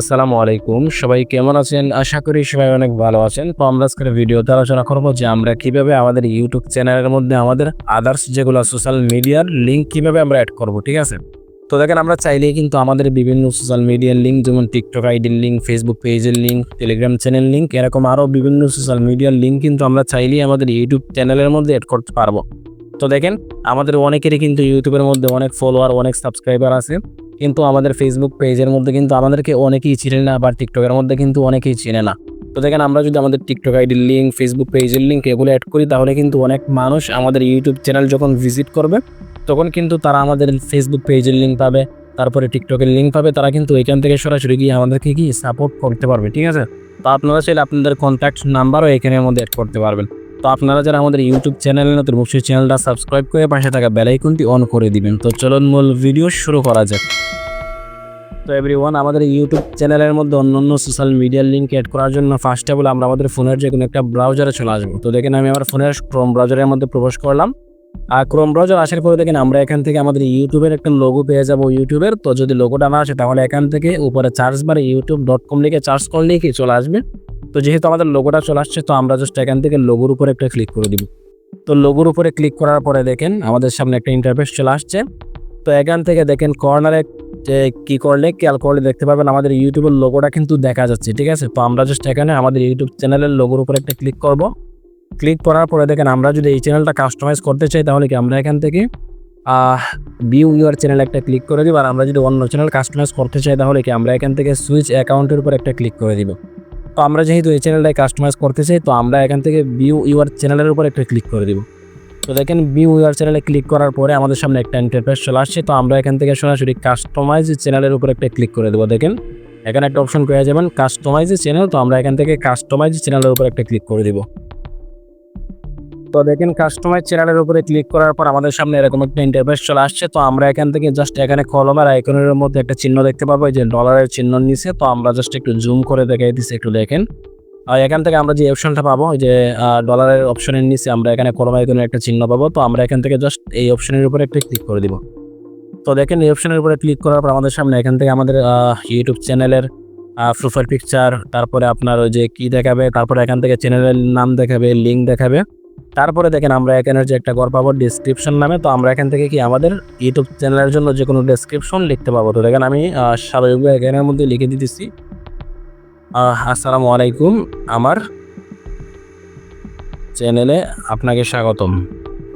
আসসালামু আলাইকুম। সবাই কেমন আছেন? আশা করি সবাই অনেক ভালো আছেন। তো আমরা আজকের ভিডিওতে আলোচনা করব যে আমরা কীভাবে আমাদের ইউটিউব চ্যানেলের মধ্যে আমাদের আদার্স যেগুলো সোশ্যাল মিডিয়ার লিঙ্ক কীভাবে আমরা অ্যাড করব, ঠিক আছে? তো দেখেন, আমরা চাইলেই কিন্তু আমাদের বিভিন্ন সোশ্যাল মিডিয়ার লিঙ্ক যেমন টিকটক আইডির লিঙ্ক ফেসবুক পেজের লিঙ্ক টেলিগ্রাম চ্যানেল লিঙ্ক এরকম আরও বিভিন্ন সোশ্যাল মিডিয়ার লিঙ্ক কিন্তু আমরা চাইলেই আমাদের ইউটিউব চ্যানেলের মধ্যে অ্যাড করতে পারব। তো দেখেন, আমাদের অনেকেরই কিন্তু ইউটিউবের মধ্যে অনেক ফলোয়ার অনেক সাবস্ক্রাইবার আছে। কিন্তু আমাদের ফেসবুক পেজের মধ্যে কিন্তু আমাদেরকে অনেকেই চিনে না বা টিকটকের মধ্যে কিন্তু অনেকেই চিনে না। তো দেখেন, আমরা যদি আমাদের টিকটক আইডির লিঙ্ক ফেসবুক পেজের লিঙ্ক এগুলো অ্যাড করি, তাহলে কিন্তু অনেক মানুষ আমাদের ইউটিউব চ্যানেল যখন ভিজিট করবে, তখন কিন্তু তারা আমাদের ফেসবুক পেজের লিঙ্ক পাবে, তারপরে টিকটকের লিঙ্ক পাবে, তারা কিন্তু এখান থেকে সরাসরি গিয়ে আমাদেরকে কি সাপোর্ট করতে পারবে, ঠিক আছে? তো আপনারা চাইলে আপনাদের কন্ট্যাক্ট নাম্বারও এখানের মধ্যে অ্যাড করতে পারবেন। তো আপনারা যারা আমাদের ইউটিউব চ্যানেলে নতুন, অবশ্যই চ্যানেলটা সাবস্ক্রাইব করে পাশে থাকা বেলাইকনটি অন করে দিবেন। তো চলুন মূল ভিডিও শুরু করা যাক। তো এভরিওয়ান আমাদের ইউটিউব চ্যানেলের মধ্যে অন্য অন্য সোশ্যাল মিডিয়ার লিঙ্ক অ্যাড করার জন্য ফার্স্ট অফ অল আমরা আমাদের ফোনের যে কোনো একটা ব্রাউজারে চলে আসব। তো দেখেন আমি আমার ফোনের ক্রোম ব্রাউজারের মধ্যে প্রবেশ করলাম। আর ক্রোম ব্রাউজার আসার পরে দেখেন আমরা এখান থেকে আমাদের ইউটিউবের একটা লোগো পেয়ে যাব ইউটিউবের তো যদি লোগোটা না আসে তাহলে এখান থেকে উপরে চার্জ বারে ইউটিউব ডট কম লিখে চার্জ করলেই কি চলে আসবে। তো যেহেতু আমাদের লোগোটা চলে আসছে, তো আমরা জাস্ট এখান থেকে লোগোর উপরে একটা ক্লিক করে দিব। তো লোগোর উপরে ক্লিক করার পরে দেখেন, আমাদের সামনে একটা ইন্টারফেস চলে আসছে। তো এখান থেকে দেখেন কর্নারে কী করলে, খেয়াল করলে দেখতে পাবেন আমাদের ইউটিউবের লোগোটা কিন্তু দেখা যাচ্ছে, ঠিক আছে? তো আমরা জাস্ট এখানে আমাদের ইউটিউব চ্যানেলের লোগোর উপরে একটা ক্লিক করব। ক্লিক করার পরে দেখেন আমরা যদি এই চ্যানেলটা কাস্টমাইজ করতে চাই, তাহলে কি আমরা এখান থেকে বিউ ইউর চ্যানেল একটা ক্লিক করে দিব। আর আমরা যদি অন্য চ্যানেল কাস্টমাইজ করতে চাই, তাহলে কি আমরা এখান থেকে সুইচ অ্যাকাউন্টের উপর একটা ক্লিক করে দিব। তো আমরা যেহেতু এই চ্যানেলটাই কাস্টমাইজ করতে চাই তো আমরা এখান থেকে বিউ ইউআর চ্যানেলের উপর একটা ক্লিক করে দিব। তো দেখেন বিউ ইউআর চ্যানেলে ক্লিক করার পরে আমাদের সামনে একটা ইন্টারফেস চলে আসছে, তো আমরা এখান থেকে সরাসরি কাস্টমাইজ চ্যানেলের উপর একটা ক্লিক করে দেবো। দেখেন, এখানে একটা অপশন পেয়ে যাবেন কাস্টমাইজ চ্যানেল তো আমরা এখান থেকে কাস্টমাইজ চ্যানেলের উপর একটা ক্লিক করে দিব। তো দেখেন কাস্টমাইজ চ্যানেলের উপরে ক্লিক করার পর আমাদের সামনে এরকম একটা ইন্টারফেস চলে আসছে। তো আমরা এখান থেকে জাস্ট এখানে কলমের আইকনের মধ্যে একটা চিহ্ন দেখতে পাবো। যে ডলারের চিহ্ন নিচে, তো আমরা জাস্ট একটু জুম করে দেখাই দিচ্ছি, একটু দেখেন। আর এখান থেকে আমরা যে অপশনটা পাবো যে ডলারের অপশনের নিচে আমরা এখানে কলম আইকনের একটা চিহ্ন পাবো। তো আমরা এখান থেকে জাস্ট এই অপশনের উপরে একটা ক্লিক করে দিব। তো দেখেন এই অপশনের উপরে ক্লিক করার পর আমাদের সামনে এখান থেকে আমাদের ইউটিউব চ্যানেলের প্রোফাইল পিকচার তারপরে আপনার ওই যে কী দেখাবে, তারপরে এখান থেকে চ্যানেলের নাম দেখাবে লিঙ্ক দেখাবে। তারপরে দেখেন আমরা এখানে যে একটা ঘর পাবো ডিসক্রিপশন নামে, তো আমরা এখান থেকে কি আমাদের ইউটিউব চ্যানেলের জন্য যে কোনো ডিসক্রিপশন লিখতে পাবো। তো দেখেন আমি স্বাভাবিকভাবে এখানের মধ্যে লিখে দিতেছি। আসসালামু আলাইকুম, আমার চ্যানেলে আপনাকে স্বাগতম।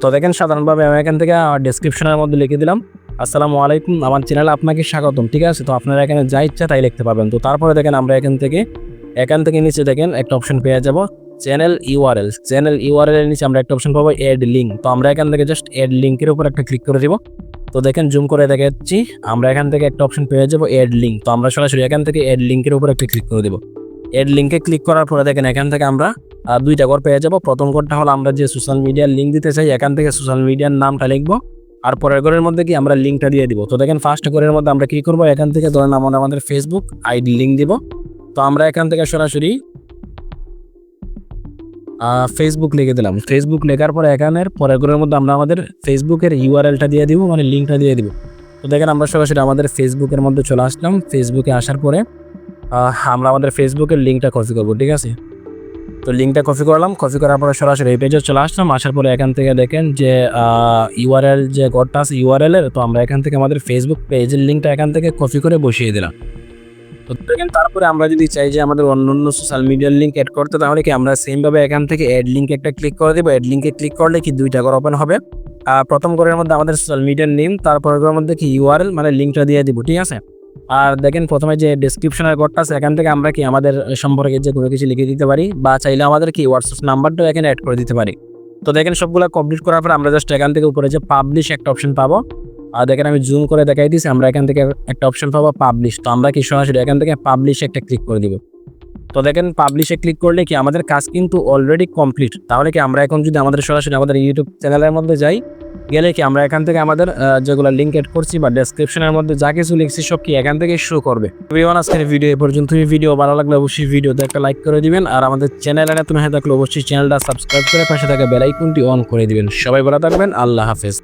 তো দেখেন সাধারণভাবে আমি এখান থেকে ডিসক্রিপশনের মধ্যে লিখে দিলাম। আসসালামু আলাইকুম, আমার চ্যানেলে আপনাকে স্বাগতম, ঠিক আছে? তো আপনারা এখানে যা ইচ্ছা তাই লিখতে পারবেন। তো তারপরে দেখেন আমরা এখান থেকে এখান থেকে নিচে দেখেন একটা অপশন পেয়ে যাব। চ্যানেল ইউআরএল চ্যানেল ইউআরএল এর নিচে আমরা একটা অপশন পাবো এড লিঙ্ক তো আমরা এখান থেকে জাস্ট এড লিঙ্কের উপর একটা ক্লিক করে দিব। তো দেখেন জুম করে দেখাচ্ছি, আমরা এখান থেকে একটা অপশন পেয়ে যাব এড লিঙ্ক তো আমরা সরাসরি এখান থেকে এড লিঙ্কের উপর একটা ক্লিক করে দিব। এড লিঙ্কে ক্লিক করার পরে দেখেন এখান থেকে আমরা দুইটা ঘর পেয়ে যাব। প্রথম ঘরটা হলো আমরা যে সোশ্যাল মিডিয়ার লিঙ্ক দিতে চাই, এখান থেকে সোশ্যাল মিডিয়ার নামটা লিখব। আর পরের ঘরের মধ্যে কি আমরা লিঙ্কটা দিয়ে দিব। তো দেখেন ফার্স্ট ঘরের মধ্যে আমরা কি করব? এখান থেকে ধরেন আমরা আমাদের ফেসবুক আইডি লিঙ্ক দিব। তো আমরা এখান থেকে সরাসরি ফেসবুক লিখে দিলাম। ফেসবুক লেখার পরে এখানের পরের মধ্যে আমরা আমাদের ফেসবুকের ইউআরএলটা দিয়ে দিব মানে লিঙ্কটা দিয়ে দিব। তো দেখেন আমরা সরাসরি আমাদের ফেসবুকের মধ্যে চলে আসলাম। ফেসবুকে আসার পরে আমরা আমাদের ফেসবুকের লিঙ্কটা কপি করব, ঠিক আছে? তো লিঙ্কটা কপি করলাম। কপি করার পরে সরাসরি এই পেজে চলে আসলাম। আসার পরে এখান থেকে দেখেন যে ইউআরএল যে ঘরটা আছে ইউআরএলের তো আমরা এখান থেকে আমাদের ফেসবুক পেজের লিঙ্কটা এখান থেকে কপি করে বসিয়ে দিলাম। দেখেন তারপরে আমরা যদি চাই যে আমাদের অন্য অন্য সোশ্যাল মিডিয়ার লিঙ্ক অ্যাড করতে, তাহলে কি আমরা সেমভাবে এখান থেকে অ্যাড লিঙ্ক একটা ক্লিক করে দেবো। অ্যাড লিঙ্কে ক্লিক করলে কি দুইটা ঘর ওপেন হবে। আর প্রথম ঘরের মধ্যে আমাদের সোশ্যাল মিডিয়ার নেম তারপরের ঘরের মধ্যে কি ইউআরএল মানে লিঙ্কটা দিয়ে দিব, ঠিক আছে? আর দেখেন প্রথমে যে ডিসক্রিপশনের ঘরটা আছে, এখান থেকে আমরা কি আমাদের সম্পর্কে যে কোনো কিছু লিখে দিতে পারি, বা চাইলে আমাদের কি হোয়াটসঅ্যাপ নাম্বারটাও এখানে অ্যাড করে দিতে পারি। তো দেখেন সবগুলো কমপ্লিট করার পর আমরা জাস্ট এখান থেকে উপরে যে পাবলিশ একটা অপশন পাবো। দেখেন আমি জুম করে দেখাই দিচ্ছি আমরা এখান থেকে একটা অপশন পাবো পাবলিশ তো আমরা কি সরাসরি এখান থেকে পাবলিশ একটা ক্লিক করে দিব? তো দেখেন পাবলিশে ক্লিক করলে কি আমাদের কাজ কিন্তু অলরেডি কমপ্লিট তাহলে কি আমরা এখন যদি আমাদের সরাসরি আমাদের ইউটিউব চ্যানেলের মধ্যে যাই, গেলে কি আমরা এখান থেকে আমাদের যেগুলো লিঙ্ক এড করছি বা ডেসক্রিপশনের মধ্যে যা কিছু লিখছি সব কি এখান থেকে শো করবে। এভরিওয়ান আজকের ভিডিও এ পর্যন্ত ভিডিও ভালো লাগলে অবশ্যই ভিডিওতে একটা লাইক করে দিবেন। আর আমাদের চ্যানেলে নতুন হয়ে থাকলে অবশ্যই চ্যানেলটা সাবস্ক্রাইব করে পাশে থাকা বেলাইকনটি অন করে দিবেন। সবাই ভালো থাকবেন। আল্লাহ হাফেজ।